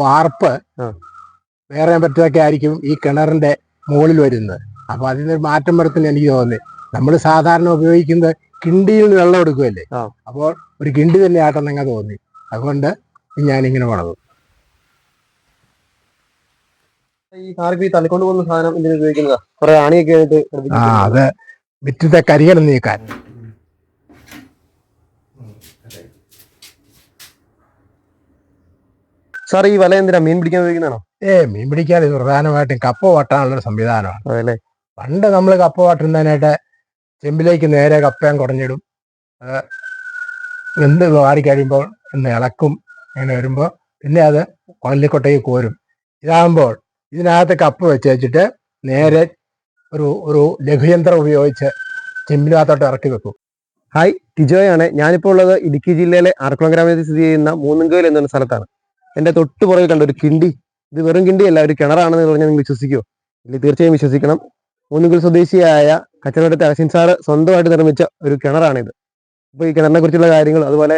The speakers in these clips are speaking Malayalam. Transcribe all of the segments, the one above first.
വാർപ്പ്. വേറെ പറ്റതൊക്കെ ആയിരിക്കും ഈ കിണറിന്റെ മുകളിൽ വരുന്നത്. അപ്പൊ അതിന് മാറ്റം വരുത്തുന്ന എനിക്ക് തോന്നി നമ്മൾ സാധാരണ ഉപയോഗിക്കുന്നത് കിണ്ടിയിൽ നിന്ന് വെള്ളം എടുക്കുമല്ലേ അപ്പോൾ ഒരു കിണ്ടി തന്നെ ആട്ടെന്നങ്ങ് തോന്നി. അതുകൊണ്ട് ഞാനിങ്ങനെ ഇങ്ങനെ ഈ സാർക്ക് ഈ തള്ളിക്കൊണ്ട് പോകുന്ന സാധനം ഇതിന് ഉപയോഗിക്കുന്നതാ? കുറെ ആണിയൊക്കെ ആയിട്ട് ആ അത് വിറ്റത്തെ കരികൾ നീക്കാൻ. സാർ ഈ വല എന്തിനാ? മീൻ പിടിക്കാൻ ഉപയോഗിക്കുന്നതാണോ? ഏ മീൻ പിടിക്കാൻ ഇത് പ്രധാനമായിട്ടും കപ്പ വട്ടാനുള്ള സംവിധാനമാണ്. അതല്ലേ? പണ്ട് നമ്മൾ കപ്പ വട്ടുന്നതിനായിട്ട് ചെമ്പിലേക്ക് നേരെ കപ്പയും കുറഞ്ഞിടും അത് വെന്ത് വാടി കഴിയുമ്പോൾ ഒന്ന് ഇളക്കും. അങ്ങനെ വരുമ്പോൾ പിന്നെ അത് കൊല്ലിക്കൊട്ടയിൽ കോരും. ഇതാകുമ്പോൾ ഇതിനകത്ത് കപ്പ വെച്ച് വെച്ചിട്ട് നേരെ ഒരു ഒരു ലഘുയന്ത്രം ഉപയോഗിച്ച് ചെമ്പിനകത്തോട്ട് ഇറക്കി വെക്കും. ഹായ് ടിജോയാണ്. ഞാനിപ്പോൾ ഉള്ളത് ഇടുക്കി ജില്ലയിലെ ആർക്കുളം ഗ്രാമത്തിൽ സ്ഥിതി ചെയ്യുന്ന മൂന്നുകോയിൽ എന്ന സ്ഥലത്താണ്. എന്റെ തൊട്ട് പുറകിൽ കണ്ട ഒരു കിണ്ടി. ഇത് വെറും കിണ്ടിയല്ല ഒരു കിണറാണെന്ന് പറഞ്ഞാൽ നിങ്ങൾ വിശ്വസിക്കുമോ ഇല്ല തീർച്ചയായും വിശ്വസിക്കണം. മൂന്നുംകോൽ സ്വദേശിയായ കച്ചവടത്തെ അസിൻ സാറ് സ്വന്തമായിട്ട് നിർമ്മിച്ച ഒരു കിണറാണിത്. അപ്പോൾ ഈ കിണറിനെ കുറിച്ചുള്ള കാര്യങ്ങൾ അതുപോലെ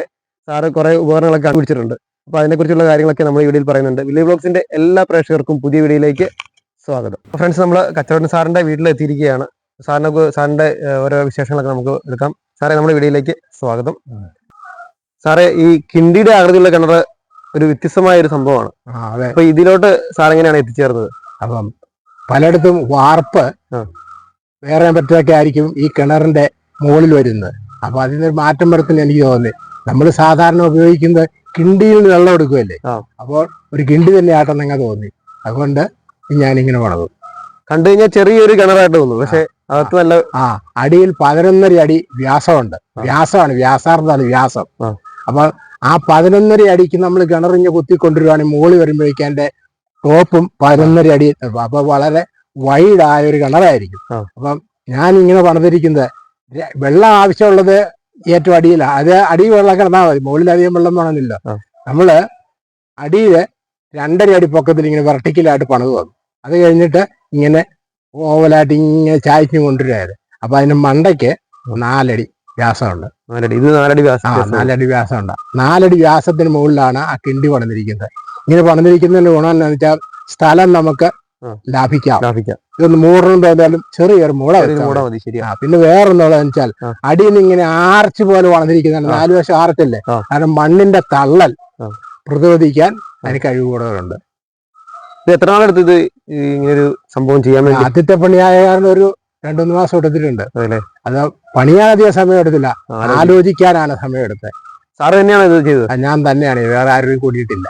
സാറ് കുറേ ഉപകരണങ്ങളൊക്കെ കണ്ടുപിടിച്ചിട്ടുണ്ട്. അപ്പോൾ അതിനെക്കുറിച്ചുള്ള കാര്യങ്ങളൊക്കെ നമ്മൾ ഈ വീഡിയോയിൽ പറയുന്നുണ്ട്. വില്ലേജ് ബ്ലോഗ്സിന്റെ എല്ലാ പ്രേക്ഷകർക്കും പുതിയ വീഡിയോയിലേക്ക് സ്വാഗതം. ഫ്രണ്ട്സ് നമ്മൾ കച്ചവടൻ സാറിന്റെ വീട്ടിലെത്തിയിരിക്കുകയാണ്. സാറിനെ സാറിന്റെ ഏഹ്, ഓരോ വിശേഷങ്ങളൊക്കെ നമുക്ക് എടുക്കാം. സാറേ നമ്മുടെ വീഡിയോയിലേക്ക് സ്വാഗതം. സാറേ ഈ കിണ്ടിയുടെ ആകൃതിയുള്ള കിണർ ഒരു വ്യത്യസ്തമായ ഒരു സംഭവമാണ് അതെ. അപ്പൊ ഇതിലോട്ട് സാർ എങ്ങനെയാണ് എത്തിച്ചേർന്നത്? അപ്പം പലയിടത്തും വാർപ്പ്. വേറെ പറ്റൊക്കെ ആയിരിക്കും ഈ കിണറിന്റെ മുകളിൽ വരുന്നത്. അപ്പൊ അതിനൊരു മാറ്റം വരുത്തുന്ന എനിക്ക് തോന്നി നമ്മൾ സാധാരണ ഉപയോഗിക്കുന്നത് കിണ്ടിയിൽ നിന്ന് വെള്ളം എടുക്കുമല്ലേ അപ്പോൾ ഒരു കിണ്ടി തന്നെ ആട്ടെന്നങ്ങ് തോന്നി. അതുകൊണ്ട് ഞാൻ ഇങ്ങനെ പണതു കണ്ടു കഴിഞ്ഞാൽ ചെറിയൊരു കിണറായിട്ട് തോന്നുന്നു പക്ഷെ അകത്ത് നല്ല ആ അടിയിൽ പതിനൊന്നര അടി വ്യാസമുണ്ട്. വ്യാസമാണ് വ്യാസാർത്ഥമാണ് വ്യാസം. ആ. ആ പതിനൊന്നര അടിക്ക് നമ്മൾ കിണറിഞ്ഞ് കുത്തിക്കൊണ്ടിരുവാണെങ്കിൽ മുകളിൽ വരുമ്പോഴേക്കും എന്റെ ടോപ്പും പതിനൊന്നര അടി അപ്പൊ വളരെ വൈഡായ ഒരു കിണറായിരിക്കും. അപ്പം ഞാൻ ഇങ്ങനെ പണിതിരിക്കുന്നത്. ര- വെള്ളം ആവശ്യമുള്ളത് ഏറ്റവും അടിയിലാണ് അത് അടി വെള്ളം കിടന്നാൽ മതി. മുകളിൽ അധികം വെള്ളം വേണമെന്നില്ല. നമ്മൾ അടിയിൽ രണ്ടര അടി പൊക്കത്തിൽ ഇങ്ങനെ വെർട്ടിക്കലായിട്ട് പണിത് വന്നു. അത് കഴിഞ്ഞിട്ട് ഇങ്ങനെ ഓവലായിട്ട് ഇങ്ങനെ ചായച്ചും കൊണ്ടുവരായത് അപ്പൊ അതിന് മണ്ടയ്ക്ക് നാലടി വ്യാസമുണ്ട്. നാലടി. ഇത് നാലടി വ്യാസം നാലടി വ്യാസമുണ്ട് നാലടി വ്യാസത്തിന് മുകളിലാണ് ആ കിണ്ടി പണിതിരിക്കുന്നത്. ഇങ്ങനെ പണിതിരിക്കുന്നതിന്റെ ഗുണം എന്താണെന്ന് വെച്ചാൽ സ്ഥലം നമുക്ക് ലാഭിക്കാം. ലാഭിക്കാം. ഇതൊന്ന് മൂടണം തോന്നിയാലും ചെറിയൊരു മൂട മൂട മതി. ശരിയാ. പിന്നെ വേറൊന്നുള്ളതെന്ന് വെച്ചാൽ. അടിയിൽ നിന്ന് ഇങ്ങനെ ആർച്ച് പോലെ വളർന്നിരിക്കുന്നതാണ് നാലു വശം ആർച്ചല്ലേ? കാരണം മണ്ണിന്റെ തള്ളൽ. പ്രതിരോധിക്കാൻ അതിന് കഴിവ് കൂടുതലുണ്ട് ഇത് എത്ര നാളെടുത്ത് ഇത് ഈ ഇങ്ങനൊരു സംഭവം ചെയ്യാൻ വേണ്ടി? ആദ്യത്തെ പണിയായ കാരണം ഒരു രണ്ടുമൂന്ന് മാസം എടുത്തിട്ടുണ്ട് അത് പണിയാൻ അധികം സമയം എടുത്തില്ല. ആലോചി- ആലോചിക്കാനാണ് സമയം എടുത്തത്. സാറ് തന്നെയാണ് ഇത് ചെയ്തത്? ഞാൻ തന്നെയാണ്. വേറെ ആരും കൂടിയിട്ടില്ല.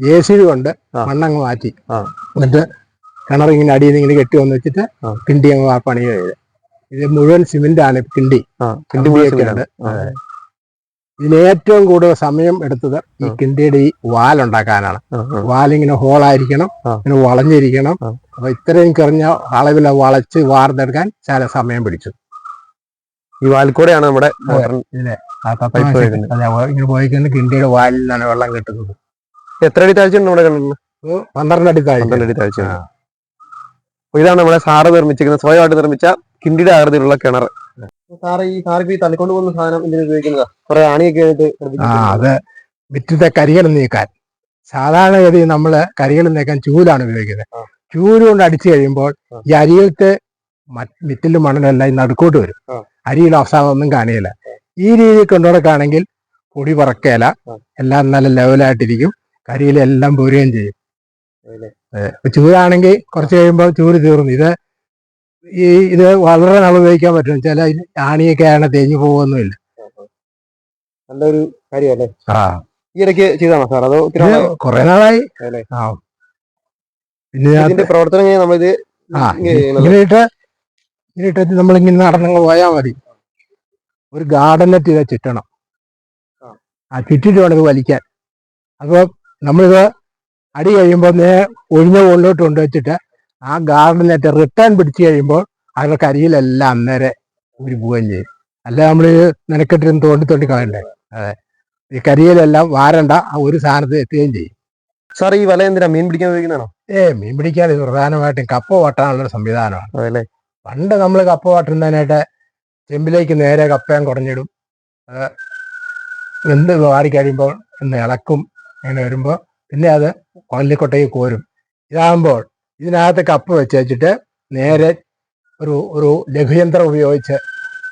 ജെ സി ബി കൊണ്ട്. മണ്ണങ്ങ് മാറ്റി. എന്നിട്ട് കിണർ ഇങ്ങനെ അടിയിൽ നിന്ന് ഇങ്ങനെ കെട്ടി വന്ന് വെച്ചിട്ട്. കിണ്ടി അങ്ങ് പണി ചെയ്ത് ഇത് മുഴുവൻ സിമെന്റ് ആണ് കിണ്ടി കിണ്ടി മുഴുവൻ കമ്പിയൊക്കെ സിമെന്റാണ്. ഉണ്ട്. ആ. അതെ. ഇതിന് ഏറ്റവും കൂടുതൽ സമയം എടുത്തത് ഈ. കിണ്ടിയുടെ ഈ വാലുണ്ടാക്കാനാണ്. വാലിങ്ങനെ ഹോളായിരിക്കണം. ഇങ്ങനെ വളഞ്ഞിരിക്കണം. അപ്പൊ ഇത്രയും കുറഞ്ഞ അളവിൽ വളച്ച് വാർന്നെടുക്കാൻ ചില സമയം പിടിച്ചു. ഈ വാൽക്കൂടെയാണ് നമ്മുടെ ഇങ്ങനെ പോയിക്കുന്ന കിണ്ടിയുടെ വാലിൽ നിന്നാണ് വെള്ളം കിട്ടുന്നത്. എത്ര അടി താഴ്ച ഉണ്ട് നമ്മുടെ പന്ത്രണ്ട് അടി താഴെ പന്ത്രണ്ട് അടി താഴ്ച. ഇതാണ് നമ്മുടെ സാറ് നിർമ്മിച്ചിരിക്കുന്നത് സ്വയമായിട്ട് നിർമ്മിച്ച കിണ്ടിയുടെ ആകൃതിയിലുള്ള കിണർ. സാറ് ഈ സാർക്ക് ഈ തള്ളിക്കൊണ്ട് പോകുന്ന സാധനം ഇതിന് ഉപയോഗിക്കുന്നതാ. കുറെ ആണിയൊക്കെ ആയിട്ട് ആ അത് വിറ്റത്തെ കരികൾ നീക്കാൻ. സാധാരണഗതി നമ്മൾ കരികൾ നീക്കാൻ ചൂലാണ് ഉപയോഗിക്കുന്നത്. ചൂൽ കൊണ്ട് അടിച്ചു കഴിയുമ്പോൾ ഈ അരിയിലത്തെ വിറ്റിലും മണലെല്ലാം ഈ നടുക്കോട്ട് വരും. അരിയിൽ അവസാനം ഒന്നും കാണിയില്ല ഈ രീതിയിൽ കൊണ്ടുനടക്കുകയാണെങ്കിൽ പൊടി പറക്കേല എല്ലാം നല്ല ലെവലായിട്ടിരിക്കും. കരിയിലെല്ലാം പോരുകയും ചെയ്യും. ചൂരാണെങ്കിൽ. കുറച്ച് കഴിയുമ്പോൾ ചൂര് തീർന്നു. ഇത് ഈ ഇത് വളരെ നാൾ ഉപയോഗിക്കാൻ പറ്റും. ചില ആണിയൊക്കെ ആണ് തേഞ്ഞു പോകുന്നില്ല നല്ലൊരു കാര്യമല്ലേ? ആ. ഈ ഇടയ്ക്ക് ചെയ്താണോ സാർ? അതോ കുറെ നാളായി. ആ. പിന്നെ പ്രവർത്തനം നമ്മളിത് ആ ഇങ്ങനെ? ഇങ്ങനെ ഇട്ട് ഇങ്ങനെ ഇട്ടിട്ട് നമ്മളിങ്ങനെ നടന്നങ്ങ് പോയാൽ മതി. ഒരു ഗാർഡൻ നെറ്റ് ഇത് ചുറ്റണം. ആ. ആ ചുറ്റിട്ട് വേണം ഇത് വലിക്കാൻ. അപ്പോൾ നമ്മളിത് അടി കഴിയുമ്പോൾ നേ ഒഴിഞ്ഞ മുകളിലോട്ട് കൊണ്ടുവച്ചിട്ട് ആ ഗാർഡൻ നെറ്റ് റിട്ടേൺ പിടിച്ചു കഴിയുമ്പോൾ അവരുടെ കരിയിലെല്ലാം അന്നേരം ഊരി പോവുകയും ചെയ്യും. അല്ല നമ്മൾ നിനക്കെട്ടിരുന്ന് തോണ്ടി തോണ്ടി കളയണ്ടേ? അതെ. ഈ കരിയിലെല്ലാം വാരണ്ട ആ ഒരു സ്ഥാനത്ത് എത്തുകയും ചെയ്യും. സാർ ഈ വല എന്തിനാ? മീൻ പിടിക്കാൻ ഉപയോഗിക്കുന്നതാണോ? ഏ മീൻ പിടിക്കാൻ ഇത് പ്രധാനമായിട്ടും കപ്പ വട്ടാനുള്ള സംവിധാനമാണ്. അതല്ലേ? പണ്ട് നമ്മൾ കപ്പ വട്ടുന്നതിനായിട്ട് ചെമ്പിലേക്ക് നേരെ കപ്പയും കുറഞ്ഞിടും. എന്ത് വാടി കഴിയുമ്പോൾ ഒന്ന് ഇളക്കും. ഇങ്ങനെ വരുമ്പോൾ പിന്നെ അത് കൊല്ലിക്കൊട്ടയിൽ കോരും. ഇതാകുമ്പോൾ ഇതിനകത്ത് കപ്പ് വെച്ച് വെച്ചിട്ട് നേരെ ഒരു ഒരു ലഘുയന്ത്രം ഉപയോഗിച്ച്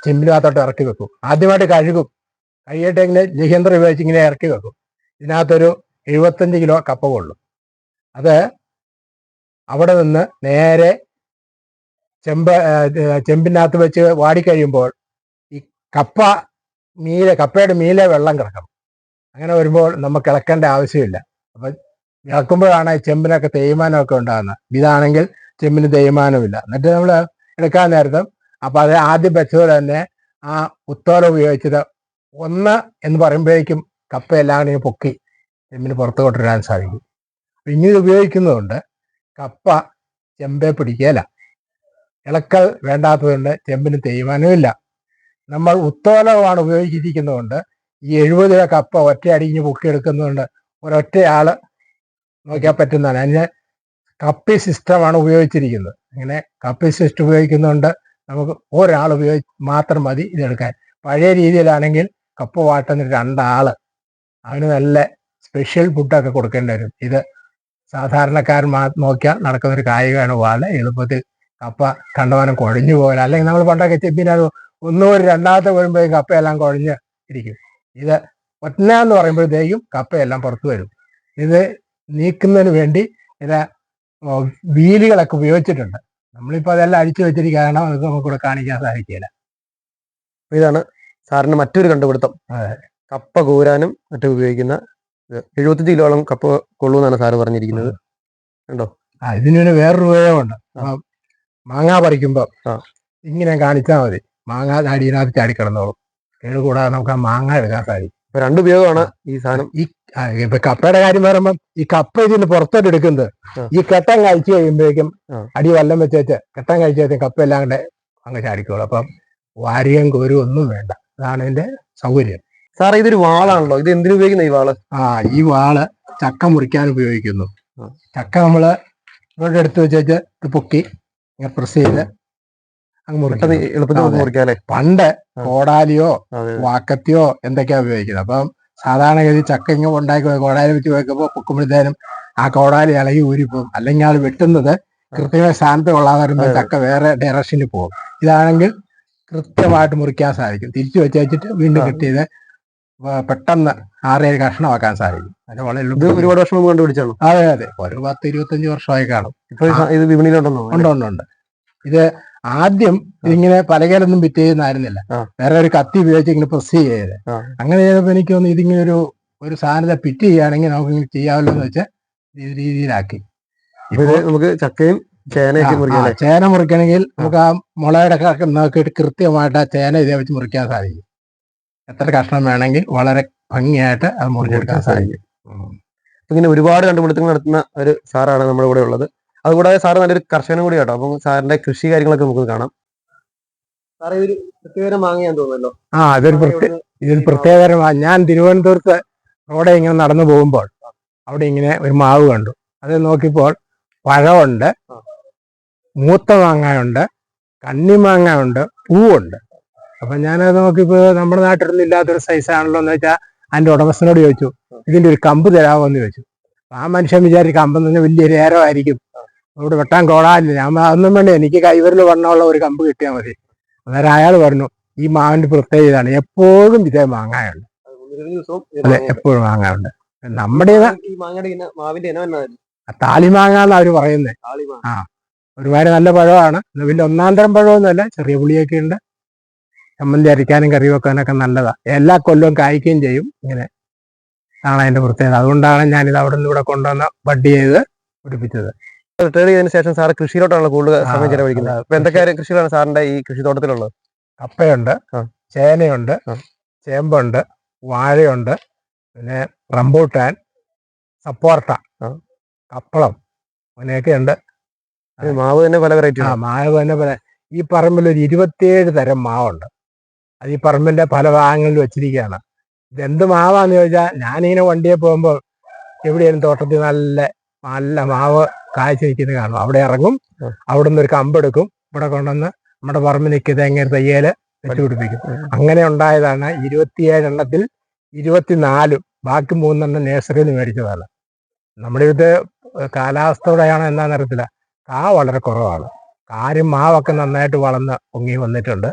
ചെമ്പിനകത്തോട്ട് ഇറക്കി വെക്കും. ആദ്യമായിട്ട് കഴുകും. കഴിയട്ടെ ഇങ്ങനെ ലഘുയന്ത്രം ഉപയോഗിച്ച് ഇങ്ങനെ ഇറക്കി വെക്കും. ഇതിനകത്തൊരു എഴുപത്തഞ്ച് കിലോ കപ്പ കൊള്ളും. അത് അവിടെ നിന്ന് നേരെ ചെമ്പ് ചെമ്പിനകത്ത് വെച്ച് വാടിക്കഴിയുമ്പോൾ ഈ കപ്പ മീലെ കപ്പയുടെ മീലെ വെള്ളം കിടക്കണം. അങ്ങനെ വരുമ്പോൾ നമുക്ക് ഇളക്കേണ്ട ആവശ്യമില്ല. അപ്പൊ ഇളക്കുമ്പോഴാണ് ചെമ്പിനൊക്കെ തേയ്മാനമൊക്കെ ഉണ്ടാകുന്നത്. ഇതാണെങ്കിൽ ചെമ്പിന് തേയ്മാനമില്ല എന്നിട്ട് നമ്മൾ എടുക്കാൻ നേരത്തും അപ്പൊ അത് ആദ്യം വെച്ചതുപോലെ തന്നെ ആ ഉത്തോല ഉപയോഗിച്ചത് ഒന്ന് എന്ന് പറയുമ്പോഴേക്കും കപ്പയെല്ലാം കൂടി ഇങ്ങനെ പൊക്കി ചെമ്പിന് പുറത്ത് കൊണ്ടുവരാൻ സാധിക്കും. അപ്പൊ ഇങ്ങനെ ഉപയോഗിക്കുന്നതുകൊണ്ട് കപ്പ ചെമ്പെ പിടിക്കുകയില്ല ഇളക്കൽ വേണ്ടാത്തതുകൊണ്ട് ചെമ്പിന് തേയ്മാനമില്ല നമ്മൾ ഉത്തോലമാണ് ഉപയോഗിച്ചിരിക്കുന്നതുകൊണ്ട് ഈ എഴുപത് കപ്പ ഒറ്റയടിഞ്ഞ് പൊക്കിയെടുക്കുന്നതുകൊണ്ട് ഒരൊറ്റയാൾ നോക്കിയാൽ പറ്റുന്നതാണ്. അതിന് കപ്പി സിസ്റ്റമാണ് ഉപയോഗിച്ചിരിക്കുന്നത്. അങ്ങനെ കപ്പി സിസ്റ്റം ഉപയോഗിക്കുന്നതുകൊണ്ട് നമുക്ക് ഒരാൾ ഉപയോഗി മാത്രം മതി ഇതെടുക്കാൻ. പഴയ രീതിയിലാണെങ്കിൽ കപ്പ വാട്ടുന്ന രണ്ടാൾ അവന് നല്ല സ്പെഷ്യൽ ഫുഡൊക്കെ കൊടുക്കേണ്ടി വരും. ഇത് സാധാരണക്കാർ മാ നോക്കിയാൽ നടക്കുന്ന ഒരു കായികമാണ് വാൾ എളുപ്പത്തിൽ കപ്പ കണ്ടവനം കുഴഞ്ഞു പോകാൻ അല്ലെങ്കിൽ നമ്മൾ പണ്ടൊക്കെ ചെപ്പിനത് ഒന്നും ഒരു രണ്ടാമത്തെ വരുമ്പോഴേക്കും കപ്പയെല്ലാം കുഴഞ്ഞ് ഇരിക്കും. ഇത് ഒറ്റ എന്ന് പറയുമ്പോഴത്തേക്കും കപ്പയെല്ലാം പുറത്തു വരും. ഇത് നീക്കുന്നതിന് വേണ്ടി ചില വീലുകളൊക്കെ ഉപയോഗിച്ചിട്ടുണ്ട്. നമ്മളിപ്പോൾ അതെല്ലാം അടിച്ചു വെച്ചിരിക്കണം അത് നമുക്കിവിടെ കാണിക്കാൻ സാധിക്കില്ല ഇതാണ് സാറിന് മറ്റൊരു കണ്ടുപിടുത്തം. കപ്പ കൂരാനും മറ്റും ഉപയോഗിക്കുന്ന. എഴുപത്തഞ്ച് കിലോളം കപ്പ കൊള്ളൂന്നാണ് സാറ് പറഞ്ഞിരിക്കുന്നത്. ആ ഇതിനൊരു വേറൊരു ഉപയോഗമുണ്ട്. മാങ്ങ പറിക്കുമ്പോൾ. ഇങ്ങനെ കാണിച്ചാൽ മതി. മാങ്ങ അടിയിനകത്ത് ചാടിക്കിടന്നോളും. കേട് കൂടാതെ നമുക്ക് ആ മാങ്ങ എടുക്കാൻ സാധിക്കും. അപ്പൊ രണ്ട് ഉപയോഗമാണ് ഈ സാധനം ഈ ഇപ്പൊ കപ്പയുടെ കാര്യം പറയുമ്പം ഈ കപ്പ ഇതിന് പുറത്തോട്ട് എടുക്കുന്നത് ഈ കെട്ടം കഴിച്ചു കഴിയുമ്പോഴേക്കും അടി വല്ലം വെച്ച് വെച്ച് കെട്ടം കഴിച്ചു കപ്പ എല്ലാം കൂടെ അങ്ങ് ചാടിക്കോളും. അപ്പം വാരിയും കോരും ഒന്നും വേണ്ട. അതാണ് ഇതിന്റെ സൗകര്യം. സാർ ഇതൊരു വാളാണല്ലോ. ഇത് എന്തിനു ഉപയോഗിക്കുന്ന ഈ വാൾ? ആ ഈ വാൾ ചക്ക മുറിക്കാൻ ഉപയോഗിക്കുന്നു. ചക്ക നമ്മൾ ഇവിടെ എടുത്ത് വെച്ച് ഇത് പൊക്കി ഇങ്ങനെ പ്രസ് ചെയ്ത് അങ്ങ് മുറിക്കുന്നത് മുറിക്കാം പണ്ട് കോടാലിയോ വാക്കത്തിയോ എന്തൊക്കെയാ ഉപയോഗിക്കുന്നത്? അപ്പം സാധാരണഗതി ചക്ക ഇങ്ങനെ ഉണ്ടാക്കി കോടാലി വെച്ച് വെക്കുമ്പോൾ പൊക്കുമ്പോഴത്തേനും ആ കോടാലി ഇളകി ഊരിപ്പോകും അല്ലെങ്കിൽ ആൾ വെട്ടുന്നത് കൃത്യമായ സ്ഥാനത്ത് കൊള്ളാതെ വരുമ്പോൾ അതെ. ചക്ക വേറെ ഡയറക്ഷനിൽ പോകും. ഇതാണെങ്കിൽ കൃത്യമായിട്ട് മുറിക്കാൻ സാധിക്കും. തിരിച്ചു വെച്ച് വെച്ചിട്ട് വീണ്ടും. കിട്ടിയത് പെട്ടെന്ന് ആറേഴ് കഷ്ണമാക്കാൻ സാധിക്കും. അത് വളരെ ഒരുപാട് വർഷം മുമ്പ് അതെ അതെ. ഒരു പത്ത് ഇരുപത്തഞ്ച് വർഷമായി കാണും. ഇപ്പൊ ഈ സാ- ഇത് വിപണിയിലുണ്ടെന്നോ ഉണ്ട് ഉണ്ട് ഉണ്ട്. ഇത് ആദ്യം ഇങ്ങനെ പലകയിലൊന്നും ബിറ്റ് ചെയ്യുന്നായിരുന്നില്ല. വേറെ ഒരു കത്തി ഉപയോഗിച്ച് ഇങ്ങനെ പ്രസ് ചെയ്ത് അങ്ങനെ ചെയ്തപ്പോ എനിക്ക് തോന്നുന്നു ഇതിങ്ങനെ ഒരു ഒരു സാധനത്തെ പിറ്റ് ചെയ്യുകയാണെങ്കിൽ നമുക്ക് ഇങ്ങനെ ചെയ്യാമല്ലോ എന്ന് വെച്ചാൽ ഈ രീതിയിലാക്കി നമുക്ക് ചക്കയും ചേന മുറിക്കണമെങ്കിൽ നമുക്ക് ആ മുളയുടെ നോക്കിയിട്ട് കൃത്യമായിട്ട് ആ ചേന ഇതേ വെച്ച് മുറിക്കാൻ സാധിക്കും. എത്ര കഷ്ണം വേണമെങ്കിൽ വളരെ ഭംഗിയായിട്ട് അത് മുറിച്ചെടുക്കാൻ സാധിക്കും. ഇങ്ങനെ ഒരുപാട് കണ്ടുപിടുത്തങ്ങൾ നടത്തുന്ന ഒരു സാറാണ് നമ്മുടെ കൂടെ ഉള്ളത്. അതുകൂടാതെ സാറ് നല്ലൊരു കർഷകനും കൂടി കേട്ടോ. അപ്പം സാറിന്റെ കൃഷി കാര്യങ്ങളൊക്കെ നമുക്ക് കാണാം. സാറേ ഇതൊരു തോന്നുന്നല്ലോ. ആ അതൊരു പ്രത്യേക ഇതൊരു പ്രത്യേകതരമാണ് ഞാൻ തിരുവനന്തപുരത്ത് റോഡെ ഇങ്ങനെ നടന്നു പോകുമ്പോൾ അവിടെ ഇങ്ങനെ ഒരു മാവ് കണ്ടു. അത് നോക്കിയപ്പോൾ പഴമുണ്ട്. മൂത്ത മാങ്ങയുണ്ട് കണ്ണിമാങ്ങ ഉണ്ട് പൂവുണ്ട്. അപ്പൊ ഞാനത് നോക്കിയപ്പോൾ നമ്മുടെ നാട്ടിലൊന്നും ഇല്ലാത്തൊരു സൈസ് ആണല്ലോ എന്ന് വെച്ചാൽ അതിന്റെ ഉടമസ്ഥനോട് ചോദിച്ചു ഇതിന്റെ ഒരു കമ്പ് തരാമോ? എന്ന് ചോദിച്ചു. ആ മനുഷ്യൻ വിചാരിച്ച കമ്പെന്ന് പറഞ്ഞാൽ വലിയൊരു ഏരമായിരിക്കും അവിടെ വെട്ടാൻ കോടാനില്ല ഞാൻ അതൊന്നും വേണ്ട എനിക്ക് കൈവരിൽ വണ്ണമുള്ള ഒരു കമ്പ് കിട്ടിയാൽ മതി. അന്നേരം അയാൾ പറഞ്ഞു ഈ മാവിന്റെ പ്രത്യേകതയാണ് എപ്പോഴും ഇതേ മാങ്ങയുണ്ട് അതെ എപ്പോഴും മാങ്ങയുണ്ട്. നമ്മുടെ താലിമാങ്ങ എന്നാ അവർ പറയുന്നത് ഒരുമാതിരി നല്ല പഴമാണ്. വലിയ ഒന്നാം തരം പഴമൊന്നുമല്ല ചെറിയ പുളിയൊക്കെ ഉണ്ട്. ചമ്മന്തി അരിക്കാനും കറി വെക്കാനൊക്കെ നല്ലതാ. എല്ലാ കൊല്ലവും കായ്ക്കുകയും ചെയ്യും ഇങ്ങനെ ആണ് അതിന്റെ പ്രത്യേകത. അതുകൊണ്ടാണ് ഞാനിത് അവിടെ നിന്ന് ഇവിടെ കൊണ്ടുവന്ന് ബഡ് ചെയ്ത് പിടിപ്പിച്ചത്. റിട്ടയർ ചെയ്തതിന് ശേഷം സാർ കൃഷിയിലോട്ടാണല്ലോ കൂടുതൽ സമയം ചെലവഴിക്കുന്നത്. അപ്പൊ എന്തൊക്കെ കൃഷികളാണ് സാറിന്റെ ഈ കൃഷിത്തോട്ടത്തിലുള്ളത്? കപ്പയുണ്ട് ചേനയുണ്ട് ചേമ്പുണ്ട് വാഴയുണ്ട് പിന്നെ റംബൂട്ടാൻ സപ്പോർട്ട കപ്പളം അങ്ങനെയൊക്കെ ഉണ്ട് മാവ് തന്നെ പല വെറൈറ്റി ആ മാവ് തന്നെ പല. ഈ പറമ്പിൽ ഒരു ഇരുപത്തിയേഴ് തരം മാവുണ്ട്. അത് ഈ പറമ്പിന്റെ പല ഭാഗങ്ങളിൽ വെച്ചിരിക്കുകയാണ്. ഇതെന്ത് മാവാന്ന് ചോദിച്ചാൽ ഞാനിങ്ങനെ വണ്ടിയെ പോകുമ്പോൾ എവിടെയായാലും തോട്ടത്തിൽ നല്ല നല്ല മാവ് കാഴ്ച നിൽക്കുന്നത് കാണും. അവിടെ ഇറങ്ങും. അവിടെ നിന്ന് ഒരു കമ്പെടുക്കും ഇവിടെ കൊണ്ടുവന്ന് നമ്മുടെ പറമ്പിൽ നിൽക്കുക എങ്ങനെ തയ്യൽ വെച്ച് പിടിപ്പിക്കും. അങ്ങനെ ഉണ്ടായതാണ് ഇരുപത്തിയേഴ് എണ്ണത്തിൽ ഇരുപത്തിനാലും ബാക്കി മൂന്നെണ്ണം നേഴ്സറിയിൽ നിന്ന് മേടിച്ചതാണ്. നമ്മുടെ ഇത് കാലാവസ്ഥയോടെയാണ് എന്താണെന്ന് അറിയത്തില്ല. കാ വളരെ കുറവാണ്. കാര്യം മാവൊക്കെ നന്നായിട്ട് വളർന്ന് പൊങ്ങി വന്നിട്ടുണ്ട്.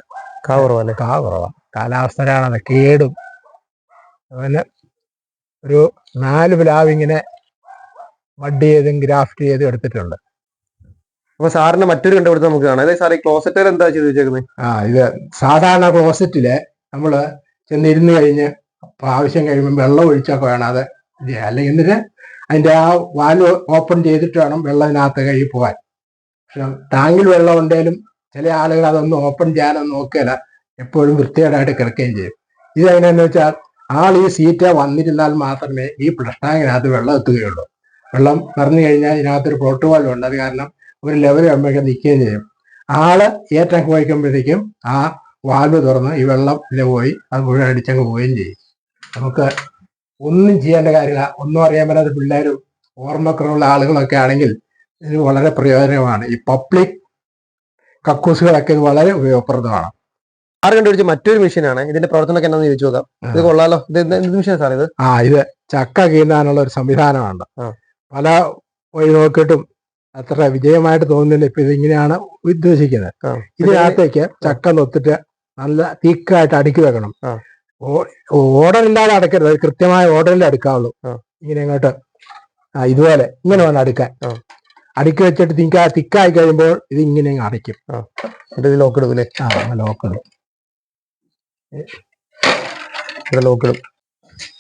കാ കുറവല്ലേ? കാ കുറവാണ് കാലാവസ്ഥയിലാണ് കേടും. അങ്ങനെ ഒരു നാല് പ്ലാവ് ഇങ്ങനെ മഡ് ചെയ്തും ഗ്രാഫ്റ്റ് ചെയ്തും എടുത്തിട്ടുണ്ട്. അപ്പൊ സാറിന് മറ്റൊരു കണ്ടുപിടുത്തം നമുക്ക് കാണാം. അതായത് സാർ ഈ ക്ലോസറ്റ് എന്താ ചെയ്ത് വെച്ചേക്കുന്നത് ആ ഇത് സാധാരണ ക്ലോസറ്റിൽ നമ്മൾ ചെന്നിരുന്ന് കഴിഞ്ഞ് ആവശ്യം കഴിയുമ്പോൾ വെള്ളം ഒഴിച്ചൊക്കെ വേണം അത്. അല്ലെങ്കിൽ എന്നിട്ട് അതിന്റെ ആ വാൽവ് ഓപ്പൺ ചെയ്തിട്ട് വേണം വെള്ളം ഇതിനകത്ത് കഴുകി പോകാൻ. പക്ഷെ ടാങ്കിൽ വെള്ളം ഉണ്ടെങ്കിലും ചില ആളുകൾ അതൊന്നും ഓപ്പൺ ചെയ്യാനൊന്നും നോക്കില്ല എപ്പോഴും വൃത്തികേടായിട്ട് കിടക്കുകയും ചെയ്യും. ഇത് ഇതെങ്ങനെയാന്ന് വെച്ചാൽ ആൾ ഈ സീറ്റ വന്നിരുന്നാൽ മാത്രമേ ഈ ഫ്ലഷ് ടാങ്കിനകത്ത് വെള്ളം എത്തുകയുള്ളൂ. വെള്ളം പറഞ്ഞു കഴിഞ്ഞാൽ ഇതിനകത്തൊരു പ്രോട്ടോകോൾ ഉണ്ട്. അത് കാരണം ഒരു ലെവൽ ആകുമ്പോഴേക്കും നിൽക്കുകയും ചെയ്യും. ആൾ ഏറ്റങ്ങ് വഹിക്കുമ്പോഴത്തേക്കും ആ വാൽവ് തുറന്ന് ഈ വെള്ളം ഇതിലെ പോയി. അത് മുഴുവൻ അടിച്ചങ്ങ് പോവുകയും ചെയ്യും. നമുക്ക് ഒന്നും ചെയ്യേണ്ട കാര്യമില്ല. ഒന്നും അറിയാൻ പറ്റാത്ത പിള്ളേരും ഓർമ്മക്കുറവുള്ള ആളുകളൊക്കെ ആണെങ്കിൽ ഇത് വളരെ പ്രയോജനമാണ് ഈ പബ്ലിക് കക്കൂസുകളൊക്കെ ഇത് വളരെ ഉപയോഗപ്രദമാണ്. സാർ കണ്ടുപിടിച്ച മറ്റൊരു മെഷീനാണ് ഇതിന്റെ പ്രവർത്തനമൊക്കെ എന്താണെന്ന് ചോദിച്ചു നോക്കാം. ഇത് കൊള്ളാലോ. ഇത് എന്ത് മെഷീനാണ് സാർ ഇത്? ആ ഇത് ചക്ക കീന്താനുള്ള ഒരു സംവിധാനമാണ്. പല വഴി നോക്കിയിട്ടും അത്ര വിജയമായിട്ട് തോന്നുന്നില്ല. ഇപ്പൊ ഇതിങ്ങനെയാണ് ഉദ്ദേശിക്കുന്നത്. ഇതിനകത്തേക്ക് ചക്ക നൊത്തിട്ട് നല്ല തീക്കായിട്ട് അടുക്കി വെക്കണം. ഓർഡർ ഇല്ലാതെ അടക്കരുത്. അത് കൃത്യമായ ഓർഡറിൽ അടുക്കാവുള്ളൂ. ഇങ്ങനെ ഇങ്ങോട്ട് ഇതുപോലെ ഇങ്ങനെ വേണം അടുക്കാൻ. അടുക്കി വെച്ചിട്ട് തിക്കാ തിക്കായി കഴിയുമ്പോൾ ഇത് ഇങ്ങനെ അങ്ങ് അടയ്ക്കും. എന്നിട്ട് ലോക്ക് ഇടും അല്ലേ? ആ ലോക്ക് ഇടും.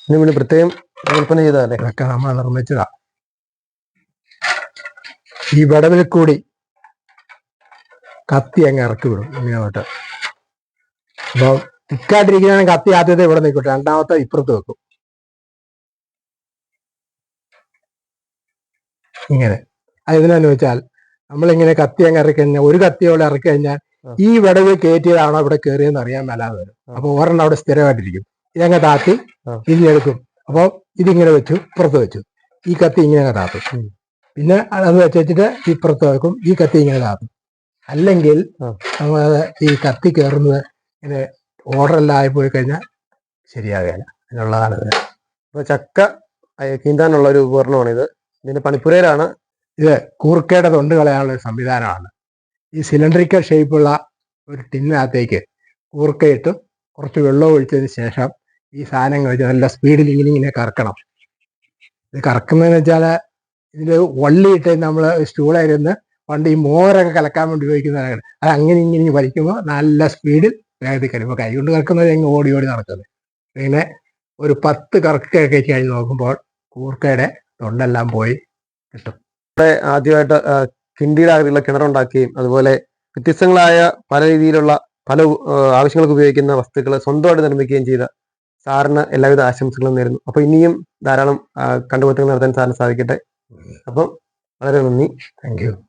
ഇനി വേണ്ടി പ്രത്യേകം വിൽപ്പന ചെയ്തതല്ലേ ഇതൊക്കെ നമ്മൾ നിർമ്മിച്ചതാ. ഈ വിടവിൽ കൂടി കത്തി അങ്ങ് ഇറക്കി വിടും ഇങ്ങോട്ട്. അപ്പൊ തിക്കായിട്ടിരിക്കുന്ന കത്തി ആദ്യത്തെ ഇവിടെ നിൽക്കട്ടെ രണ്ടാമത്തെ ഇപ്പുറത്ത് വെക്കും. ഇങ്ങനെ. അതെന്തിനാന്ന് വെച്ചാൽ നമ്മളിങ്ങനെ കത്തി അങ്ങ് ഇറക്കി കഴിഞ്ഞാൽ ഒരു കത്തിയോടെ ഇറക്കി കഴിഞ്ഞാൽ ഈ വിടവ് കയറ്റിയതാണോ ഇവിടെ കയറിയെന്ന് അറിയാൻ മേലാതെ വരും. അപ്പൊ ഒരെണ്ണം അവിടെ സ്ഥിരമായിട്ടിരിക്കും. ഇതങ്ങ് താത്തി. തിരിഞ്ഞെടുക്കും അപ്പൊ ഇതിങ്ങനെ വെച്ചു പുറത്ത് വെച്ചു. ഈ കത്തി ഇങ്ങനെ അങ്ങ് താത്തും. പിന്നെ അത് വെച്ചിട്ട് ഇപ്പുറത്ത് വെക്കും ഈ കത്തി ഇങ്ങനെ താത്തും. അല്ലെങ്കിൽ. നമ്മൾ ഈ കത്തി കയറുന്നത് ഇങ്ങനെ ഓർഡറെല്ലാം ആയി പോയി കഴിഞ്ഞാൽ ശരിയാകുകയില്ല അതിനുള്ളതാണ് ഇത്. അപ്പൊ ചക്ക കീന്താനുള്ള ഒരു ഉപകരണമാണ് ഇത്. ഇതിന്റെ പണിപ്പുരയിലാണ്. ഇത് കൂർക്കയുടെ തൊണ്ട് കളയാനുള്ള ഒരു സംവിധാനമാണ്. ഈ സിലിണ്ടറിക്കൽ ഷേപ്പുള്ള ഒരു ടിന്നകത്തേക്ക് കൂർക്കയിട്ട് കുറച്ച് വെള്ളം ഒഴിച്ചതിന് ശേഷം ഈ സാധനം വെച്ച് നല്ല സ്പീഡിൽ ഇങ്ങനെ ഇങ്ങനെ കറക്കണം. ഇത് കറക്കുന്നതെന്ന് വെച്ചാൽ ഇതിൽ വള്ളിയിട്ട് നമ്മൾ സ്റ്റൂളായിരുന്ന് പണ്ട് ഈ മോരൊക്കെ കലക്കാൻ വേണ്ടി ഉപയോഗിക്കുന്നതാണ് അത് അങ്ങനെ ഇങ്ങനെ വലിക്കുമ്പോൾ നല്ല സ്പീഡിൽ വേഗത്തിൽ കരും ഇപ്പോൾ കൈ കൊണ്ട് കറക്കുന്നത് എങ്ങനെ ഓടി ഓടി നടക്കുന്നത്. പിന്നെ ഒരു പത്ത് കറക്കൊക്കെ കഴിഞ്ഞ് നോക്കുമ്പോൾ കൂർക്കയുടെ തൊണ്ടെല്ലാം പോയി കിട്ടും. ഇവിടെ ആദ്യമായിട്ട് കിണ്ടിയുടെ ആകൃതിയുള്ള കിണറുണ്ടാക്കുകയും അതുപോലെ വ്യത്യസ്തങ്ങളായ പല രീതിയിലുള്ള പല ആവശ്യങ്ങൾക്ക് ഉപയോഗിക്കുന്ന വസ്തുക്കൾ സ്വന്തമായിട്ട് നിർമ്മിക്കുകയും ചെയ്ത സാറിന് എല്ലാവിധ ആശംസകളും നേരുന്നു. അപ്പൊ ഇനിയും ധാരാളം കണ്ടുപിടുത്തങ്ങൾ നടത്താൻ സാറിന് സാധിക്കട്ടെ. അപ്പം വളരെ നന്ദി. Thank you.